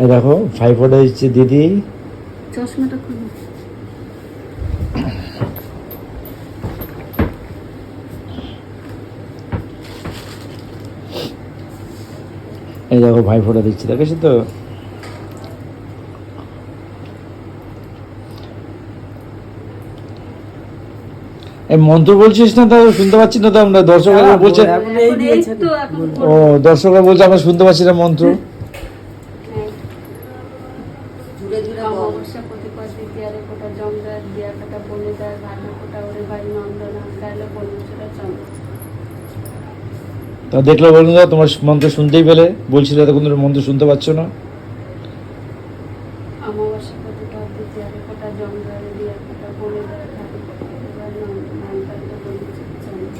এই দেখো ভাই ফোটা দিচ্ছে দিদি। চশমাটা খুলো। এই দেখো ভাই ফোটা দিচ্ছে দেখেছ তো? এই মন্ত্র বলছিস না তো? শুনতে পাচ্ছি না তো আমরা। দর্শকরা বলছে তো এখন ও দর্শকরা বলছে আমরা শুনতে পাচ্ছি না মন্ত্র। ওরে ভাই নন্দনা বন্ধুরা চন্দ্র তা দেখলে বলুন না তোমার মন্ত্র শুনতেই পেলে। বলছিলে এতক্ষণ ধরে মন্ত্র শুনতে পাচ্ছ না দ্বিতীয়ারে ফোটা জমদার দিয়া কাটা বনিদার ভালো ফোটা ওরে ভাই নন্দনা গাইলে বন্ধুরা চন্দ্র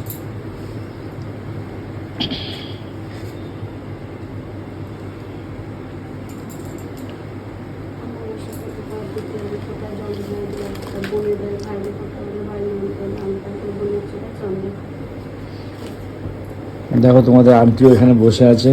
অমাবস্যা প্রতিপদ দেখো তোমাদের আন্টিও এখানে বসে আছে।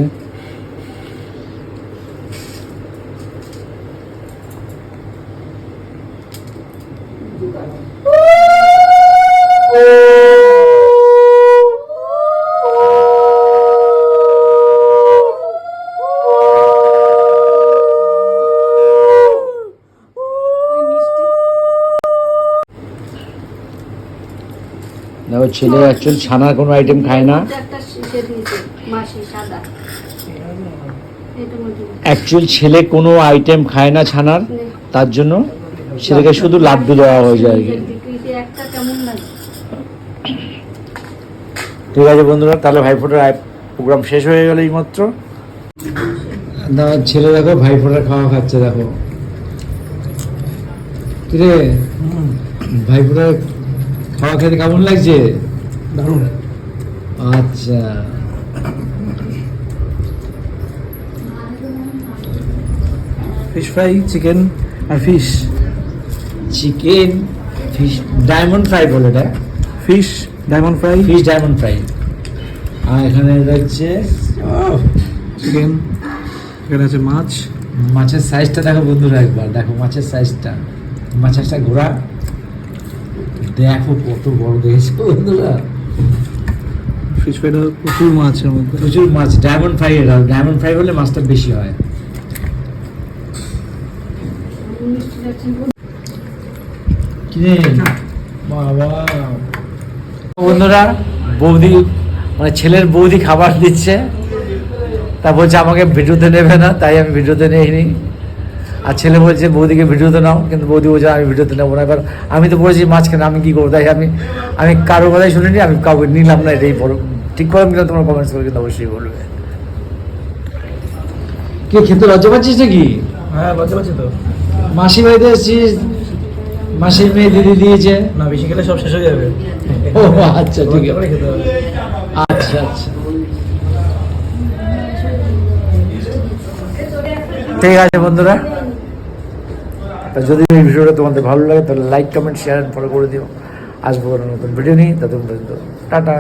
দেখো ছেলে অ্যাকচুয়াল ছানার কোনো আইটেম খায় না। অ্যাকচুয়াল ছেলে কোনো আইটেম খায় না ছানার তার জন্য ছেলেকে শুধু লাড্ডু দেওয়া হয়ে যায় ঠিক আছে বন্ধুরা তাহলে ভাইফোঁটার প্রোগ্রাম শেষ হয়ে গেল এই মাত্র ছেলে দেখো ভাইফোঁটার খাওয়া খাচ্ছে দেখো। কিরে? ভাইফোঁটার খাওয়া খেতে কেমন লাগছে? দারুণ। আচ্ছা। ফিশ ফ্রাই চিকেন আর fish chicken fish diamond fry বলে এটা? Fish diamond fry fish diamond fry আর এখানে রয়েছে চিকেন এখানে আছে মাছ। মাছের সাইজটা দেখো বন্ধুরা একবার। দেখো মাছের সাইজটা মাছেরটা ঘোরা। দেখো কত বড় দেখেছ বন্ধুরা। ফিশ ফ্রাইটা প্রচুর মাছের মধ্যে। প্রচুর মাছ ডায়মন্ড ফ্রাই এটা ডায়মন্ড ফ্রাই হলে মাছটা বেশি হয়। কিনে বাবা। বন্ধুরা বৌদি মানে ছেলের বৌদি খাবার দিচ্ছে। তা বলছে আমাকে ভিডিওতে নেবে না তাই আমি ভিডিওতে নিইনি। আর ছেলে বলছে বৌদিকে ভিডিওতে নাও। কিন্তু বৌদি বলছে আমি ভিডিওতে নেব না। এবার আমি তো বলেছি মাঝখানে আমি কী করব? তাই আমি আমি কারও কথাই শুনিনি আমি কাউকে নিলাম না এটাই বড় ঠিক করে নিলাম তোমার কমেন্টস করে কিন্তু অবশ্যই বলবে। কে খেতে লজ্জা পাচ্ছিস নাকি? হ্যাঁ বুঝতে পারছি তো। মাসি বাড়িতে এসেছিস? মাসির মেয়ে দিদি দিয়েছে। না বেশি খেলে সব শেষ হয়ে যাবে। ও আচ্ছা ঠিক আছে। আচ্ছা আচ্ছা। ঠিক আছে বন্ধুরা। তা যদি এই ভিডিওটা তোমাদের ভালো লাগে, তাহলে লাইক কমেন্ট শেয়ার ফলো করে দিও। আসব নতুন ভিডিও নিয়ে, ততক্ষণ পর্যন্ত, টাটা।